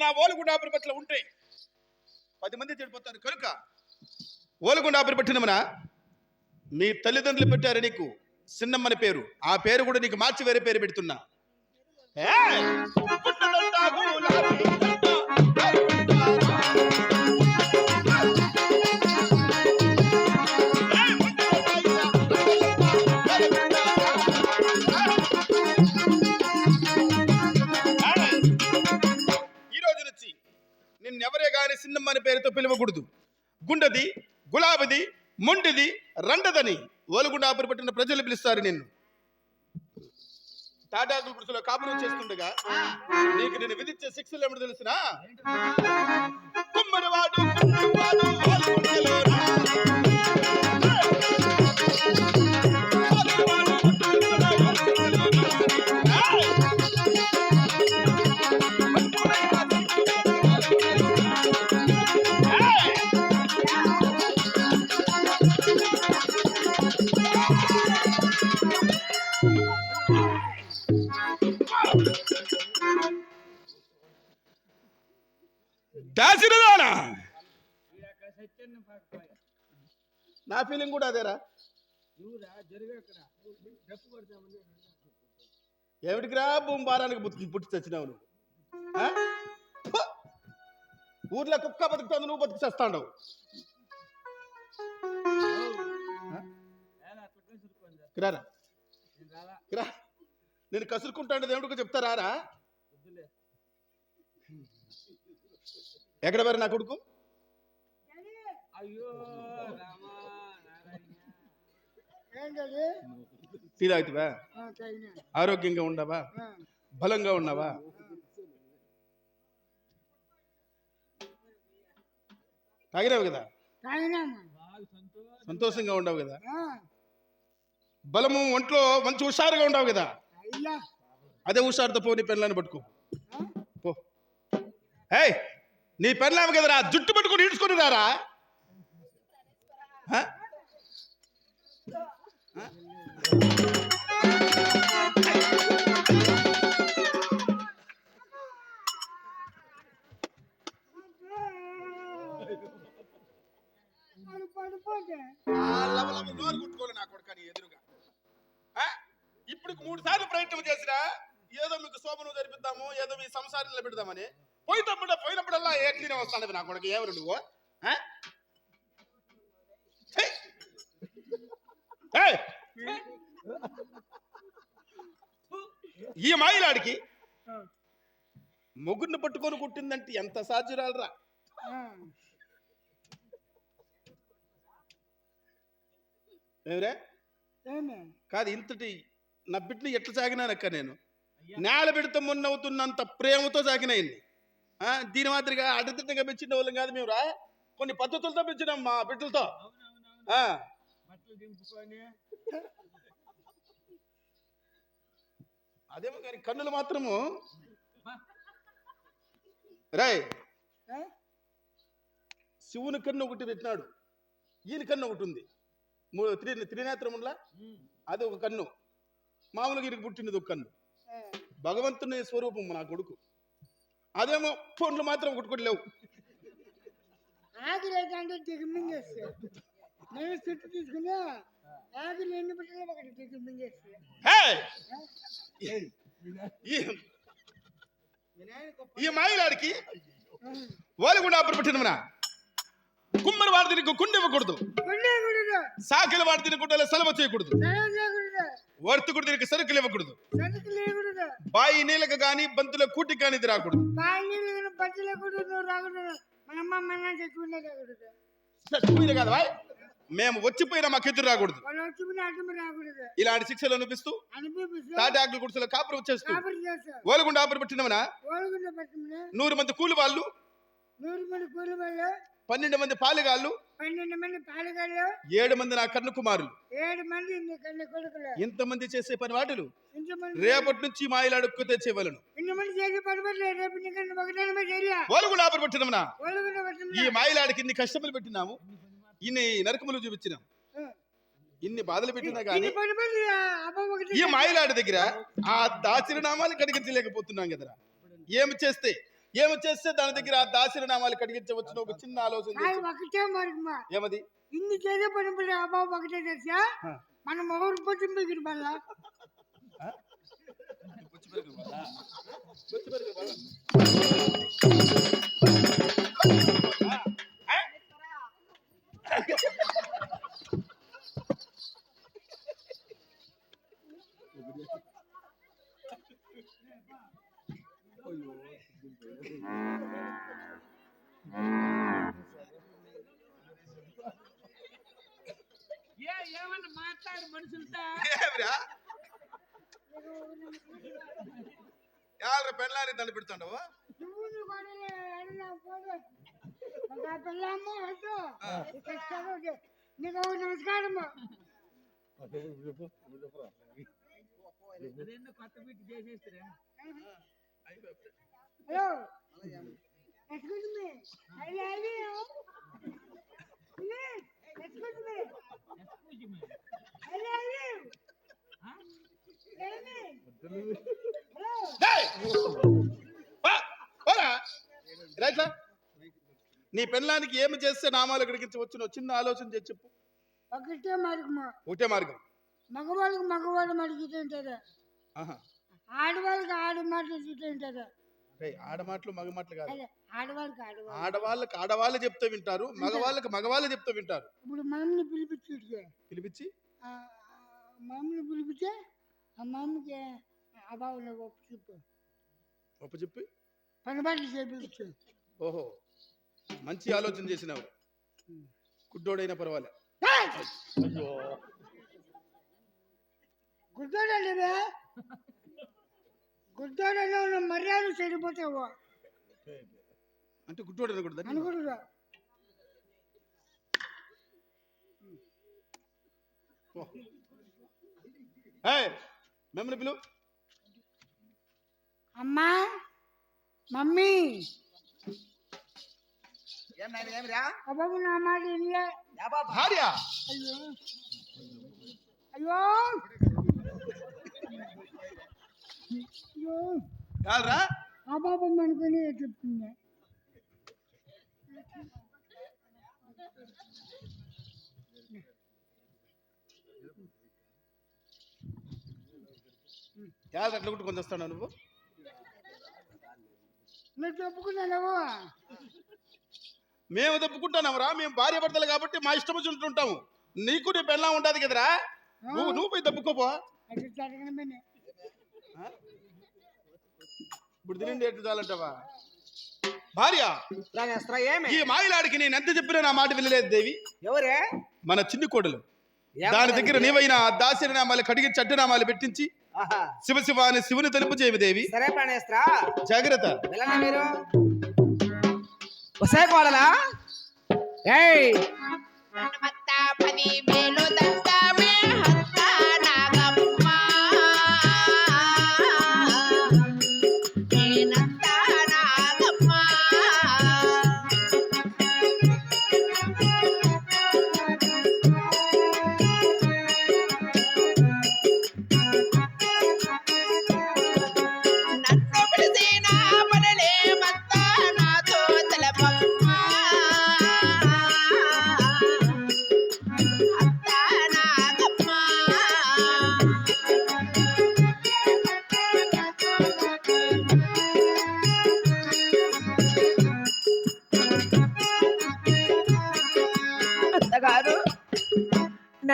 లాంటిది నా ఓలుగుండాపురి పట్ల ఉంటే పది మంది చెడిపోతారు. కనుక ఓలుగుండాపురి పట్టినమన మీ తల్లిదండ్రులు పెట్టారు నీకు సిన్నమ్మని పేరు. ఆ పేరు కూడా నీకు మార్చి వేరే పేరు పెడుతున్నా. పేరుతో గుండది గులాబిది మొండిది రండదని ఓలుగుండాపురి పట్టిన ప్రజలు పిలుస్తారు నిన్ను. తాటాకుల గుడిసెలో కాపురం చేస్తుండగా నీకు నేను విధించే శిక్షలు ఏమిటి తెలిసిన? కుమ్మరివాడు నా ఫీలింగ్ కూడా అదేరా. ఏమిటికిరా భూమి భారానికి పుట్టి చచ్చినావు నువ్వు! ఊర్లో కుక్క బతుకుతుంది నువ్వు బతుకు కిరారా? కిరా. నేను కసురుకుంటాండేది ఏమిటికో చెప్తారా రా ఎక్కడ మరి నా కొడుకు? అయ్యో! టీ తాగుతావా ఆరోగ్యంగా ఉండవా? బలంగా ఉన్నావా తాగినావు కదా? సంతోషంగా ఉండవు కదా? బలము ఒంట్లో మంచి హుషారుగా ఉండవు కదా? అదే హుషారుతో పో నీ పెళ్ళాన్ని పట్టుకో. పో. ఏయ్ నీ పెళ్ళాము కదరా? జుట్టు పట్టుకుని ఈడ్చుకుని రారా? ఇప్పుడు మూడు సార్లు ప్రయత్నం చేసినా ఏదో మీకు శోభను జరిపిద్దాము ఏదో మీ సంసారం పెడదామని పోయినప్పుడు పోయినప్పుడల్లా ఏట్లీనే వస్తాను నా కొడుకు ఎవరు నువ్వు? ఆ? ఈ మాయిలాడికి మొగుడిని పట్టుకొని కుట్టిందంటే ఎంత సాధ్యురాలరా? ఏమిరే? కాదు ఇంతటి నా బిడ్డని ఎట్లా సాగినానక్క నేను? నేల పెడితే మొన్నవుతున్నంత ప్రేమతో సాగినాయండి దీని మాదిరిగా అడ్డదిడ్డంగా పెంచిన వాళ్ళం కాదు మేము రా కొన్ని పద్ధతులతో పెంచినాం మా బిడ్డలతో. బట్టలు దింపుకొని అదేమో కానీ కన్నులు మాత్రము. రాయ్. ఏ? శివుని కన్ను ఒకటి పెట్టినాడు. ఈయన కన్ను ఒకటి ఉంది. మూడు త్రి త్రినేత్రములా అది ఒక కన్ను. మామూలుగా ఈయనకి పుట్టినది ఒక కన్ను. భగవంతుని స్వరూపం నా కొడుకు. అదేమో ఫోన్లు మాత్రం ఒకటి కూడా లేవు. నేను చుట్టూ తీసుకుని ఆకలి ఎన్ని పెట్టినా ఒకటి హే! ఈ- మాయలాడికి ఓలగుండా అప్పుడు పెట్టినమనా కుమ్మరి వాడి తిని కుండి ఇవ్వకూడదు. సాకిల వాడి తిని గుడ్డలో సెలవు చేయకూడదు. వర్తకుడు దీనికి సరుకులు ఇవ్వకూడదు. బాయి నీళ్ళకు గాని బంతుల కూటికి కానీ ఇది రాకూడదు. చచ్చిపోయింది కదా బాయ్. మేము వచ్చిపోయినా మాకు ఎదురు రాకూడదు. ఇలాంటి శిక్షలు అనిపిస్తూ తాటాకుల గుడిసెలో కాపురం చేస్తూ కాపరి చేస్తావు ఓలగుండా ఆపరి పట్టణంలో నూరు మంది కూలి వాళ్ళు నూరు మంది కూలి వాళ్ళు పన్నెండు మంది పాలిగాళ్ళు పన్నెండు మంది పాలగాళ్ళు ఏడు మంది నా కన్ను కుమారులు. ఏడు మంది కొడుకులు. ఇంతమంది చేసే పని వాటిలు రేపటి నుంచి మాయలాడుకు పెట్టినమనా ఓలుగుండ ఈ మాయలాడికి ఇన్ని కష్టములు పెట్టినాము. ఇన్ని నరకములు చూపించినాం. ఇన్ని బాధలు పెట్టినా ఒకటి ఈ మాయలాడి దగ్గర ఆ దాచిరనామాలు కడిగించలేకపోతున్నాం కదరా. ఏమి చేస్తే ఏమి చేస్తే దాని దగ్గర ఆ దాసిన నామాలు కడిగించవచ్చు ఒక చిన్న ఆలోచన చేసి. ఏమది? ఇన్ని చేసే పని పడి అబ్బాబు ఒకటే తెలుసా? ఆ. మన మిగిలి మళ్ళా ఏ పిల్లమ్మ వద్దు. ఇక్కడ నీకు నమస్కారము hello excuse me I love you please excuse me excuse me I love you hello డేయ్! ఓరా రైట్ నీ పెళ్ళానికి ఏమి చేస్తే నామాలు కడిగించవచ్చు చిన్న ఆలోచన చేసి చెప్పు. ఒకటే మార్గము ఒకటే మార్గం. మగవాళ్ళకి మగవాళ్ళు మడిగితే ఉంటారు. ఆహా. ఆడవాళ్ళకి ఆడ మాటలు తింటూ ఉంటారు. రేయ్, ఆడ మాటలు మగ మాటలు కాదు. ఆడవాళ్ళకి ఆడవాళ్ళు. ఆడవాళ్ళకి ఆడవాళ్ళు చెప్తూ వింటారు మగవాళ్ళకి మగవాళ్ళు చెప్తూ వింటారు. ఇప్పుడు మమ్మల్ని పిలిపించి. పిలిపించి? ఆ మమ్మల్ని పిలిపితే ఆ మమ్మకి అబావులో ఒప్పు చెప్పు. ఒప్ప చెప్పి. పని బట్టలు చేపించు ఓహో. మంచి ఆలోచన చేసినావు. గుడ్డోడైనా పర్వాలే. అయ్యో. గుడ్డోడలేవే గుడ్డోడలో ఉన్న మర్యాద చెడిపోతావు? అంటే గుడ్డోడు అనకూడదు? అనుకుంటున్నా మిమ్మల్ని అమ్మా మమ్మీ. ఏం నాయన ఏమిరా? అబాబు నా మాట వినలే. భార్య! అయ్యో. అయ్యో. అయ్యో. కాదురా? పాపం అనుకుని చెప్తుంది కాదు అట్లా కొంచెం వస్తాను నువ్వు? నువ్వు చెప్పుకున్నావు మేము తప్పుకుంటున్నావురా మేము భార్య భర్తలు కాబట్టి మా ఇష్టం వచ్చి ఉంటుంటాము నీకు నీ పెళ్ళం ఉండదు కదరా. నువ్వు నువ్వు పోయి తప్పుకోపో పని. ఇప్పుడు తినండి ఎట్టు చాలంటావా? భార్య ఈ మాయలాడికి నేను ఎంత చెప్పినా నా మాట వినలేదు దేవి. ఎవరే? మన చిన్ని కోడలు. దాని దగ్గర? నీవైనా దాసిన నామాలు కడిగి చట్టనామాలు పెట్టించి ఆహా. శివ శివ అని శివుని తెలుపు చేయమి దేవి. సరే జాగ్రత్త. వసే కోడలా? ఏయ్!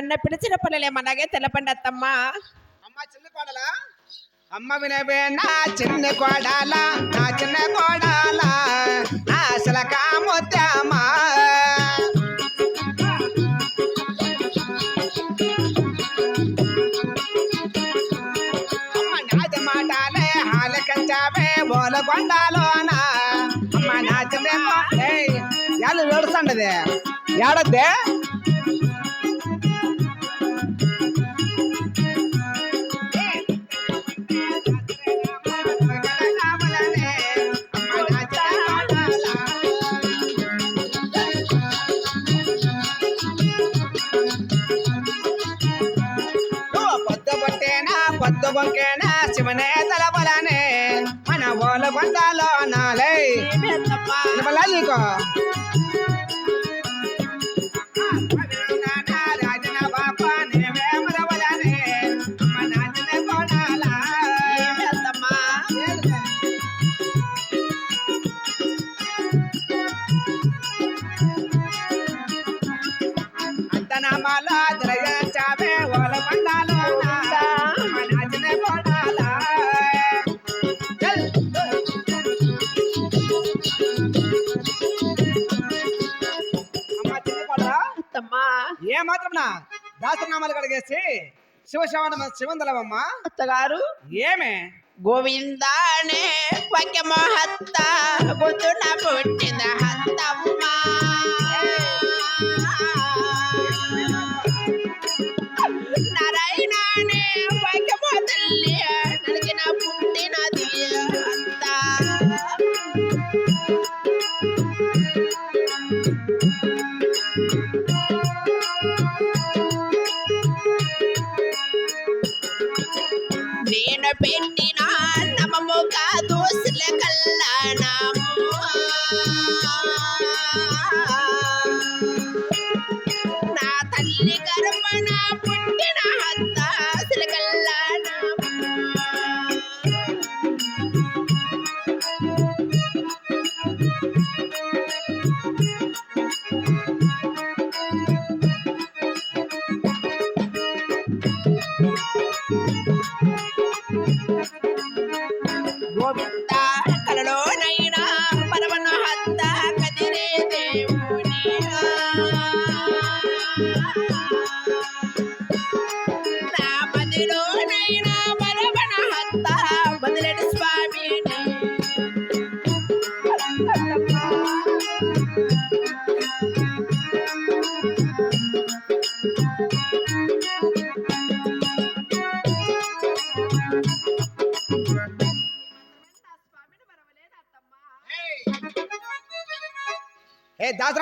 నన్ను పిలిచిన పనులే మనగే తెలపండి అత్తమ్మ. అమ్మ చిన్న కోడలా? అమ్మ వినవే నా చిన్న కోడాలా నా చిన్న కోడాలా అసలు కాముత్యమా అమ్మ నాది మాటాలే హాలకంచావే అమ్మ నా చిన్న ఎల్లు ఏడుస్తుండది? ఏడద్దే? ఓలు బొంకేన? శివనే తల బలానే మన ఓలు బొందాలో నాలే ఏ మాత్రంనా దాసనామాలు కడిగేసి శివశివన శివందలవమ్మా? అత్తగారు ఏమే? గోవిందానే వక్య మహత్త బుద్ధున పుట్టిన హత్తమ్మా. నేను పెట్టిన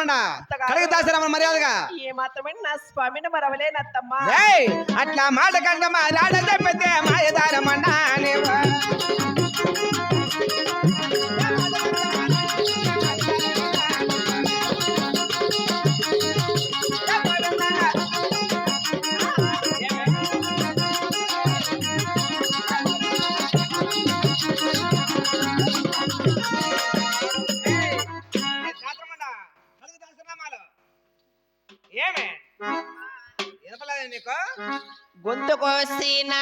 దాసిరమ్మండ కలగ మర్యాదగా? ఏ నా స్వామిని అట్లా మాట కంట మా పెద్ద తప్పితే మాయదారమ్మండ గొంతు కోసిన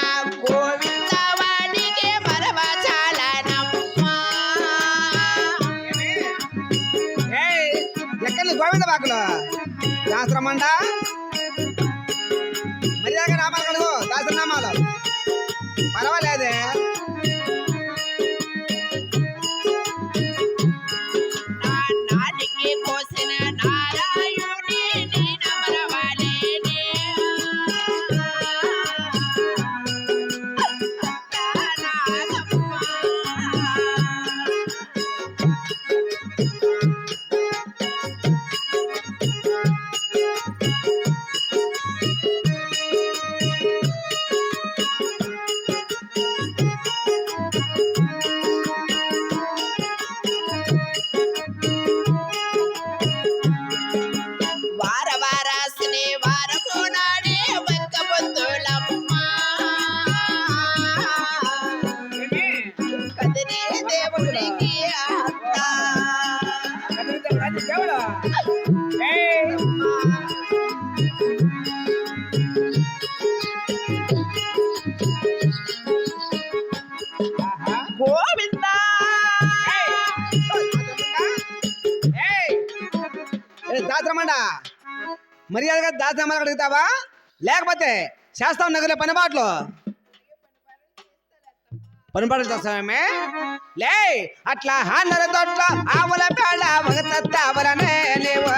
గోవిందవాడికే మరవచాలనమ్మా ఎక్కడ గోవింద బాకులో శాస్త్రమండా మర్యాదగా దాసనామాలు అడుగుతావా? లేకపోతే శాస్త్రం నగర పనిబాట్లు పనిపాటలు చేస్తామే లే అట్లా హాన్నర తోట్ల ఆవుల పేడ ఒక తత్త ఆవులనే నీవు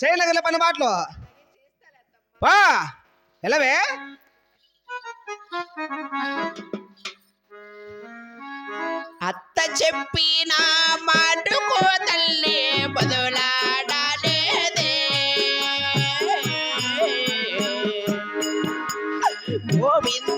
చేయలేదు కదా పని మాటలు. పా ఎలావే అత్త చెప్పిన మాటకో తల్లి బదులాడలేదే. గోవిందు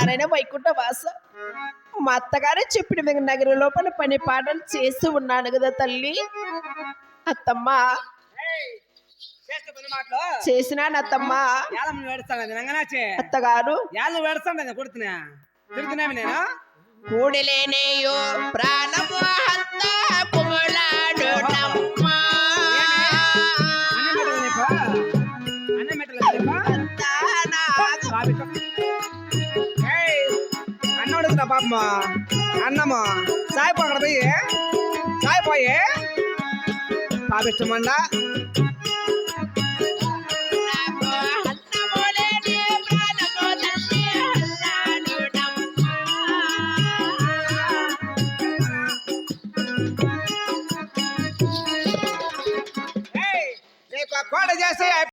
నారాయణ వైకుంఠ వాస. మా అత్తగారే చెప్పిన మీకు నగర లోపల పని పాటలు చేస్తూ ఉన్నాను కదా తల్లి. అత్తమ్మా. చేసినా అత్తమ్మ. అత్తగారు. కూడలేనేయో ప్రాణము అంతా అమ్మా అన్నమా సాయిపో అక్కడ పోయి సాయిపోయి పాపిష్టమండా